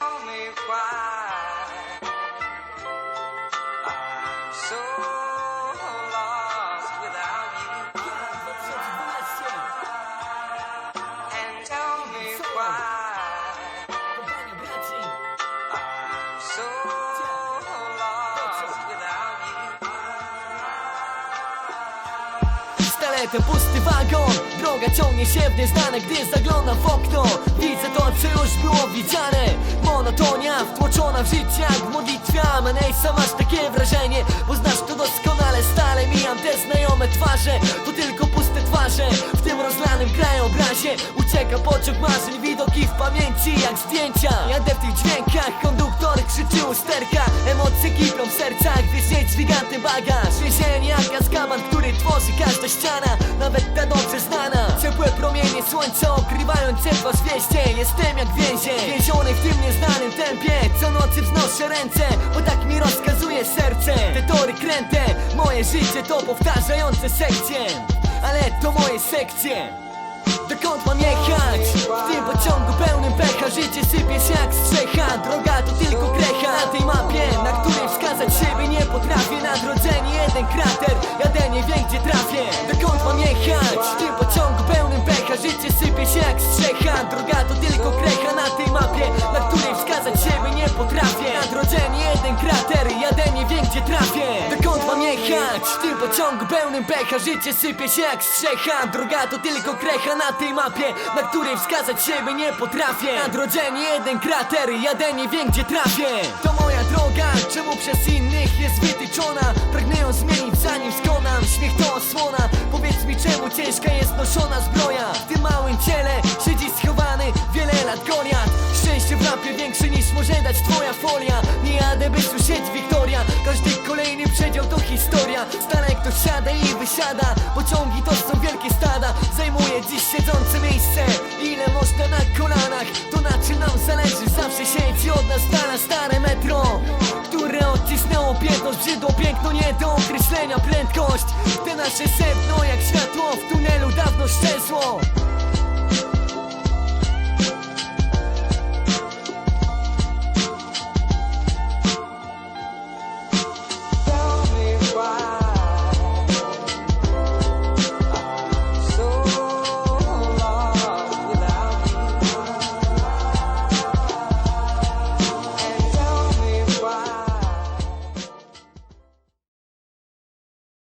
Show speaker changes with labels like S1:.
S1: Tell me why I'm so you.
S2: Staletem pusty wagon Droga ciągnie się w nieznane Gdy zaglądam w okno. Widzę to, co już było widziane. Monotonia wtłoczona w życie jak Ej, sam masz takie wrażenie Bo znasz to doskonale. Stale mijam te znajome twarze To tylko puste twarze. W tym rozlanym krajobrazie Ucieka pociąg marzeń Widoki w pamięci jak zdjęcia. Jadę w tych dźwiękach Konduktor krzyczy usterka. Emocje kipią w tworzy każda ściana Nawet ta dobrze znana. Ciepłe promienie słońca okrywając twarz wieście. Jestem jak więzień Więziony w tym nieznanym tempie. Co nocy wznoszę ręce Bo tak mi rozkazuje serce. Te tory kręte Moje życie to powtarzające sekcje. Ale to moje sekcje. Dokąd mam jechać? W tym pociągu pełnym pecha. Życie sypie się jak strzecha. Droga to tylko krecha. Na tej mapie, na której wskazać siebie nie potrafię. Na drodze nie jeden krater gdzie trafię. Dokąd mam jechać? W tym pociągu pełnym pecha. Życie sypie się jak strzecha Droga to tylko krecha na tej mapie Na której wskazać siebie nie potrafię. Na drodze nie jeden krater Jadę nie wiem gdzie trafię. Dokąd mam jechać? W tym pociągu pełnym pecha. Życie sypie się jak strzecha Droga to tylko krecha na tej mapie Na której wskazać siebie nie potrafię. Na drodze nie jeden krater Jadę nie wiem gdzie trafię. To moja droga. Czemu przez innych jest wytyczona? Pragnę ją zmienić skonam Śmiech to osłona. Powiedz mi czemu ciężka jest noszona zbroja? W tym małym ciele siedzi schowany Wiele lat Goliat. Szczęście w rapie większe niż może dać twoja folia. Nie jadę by słyszeć Wiktoria. Każdy kolejny przedział to historia. Stale ktoś siada i wysiada Pociągi to są wielkie stada. Zajmuje dziś siedzące miejsce. Ile można na kolanach? To na czym nam zależy? Zawsze siedzi od nas dala stare metro Które odcisnęło piętność Brzydło piękno nie do określenia prędkość. Te nasze sedno jak światło w tunelu dawno szczęsło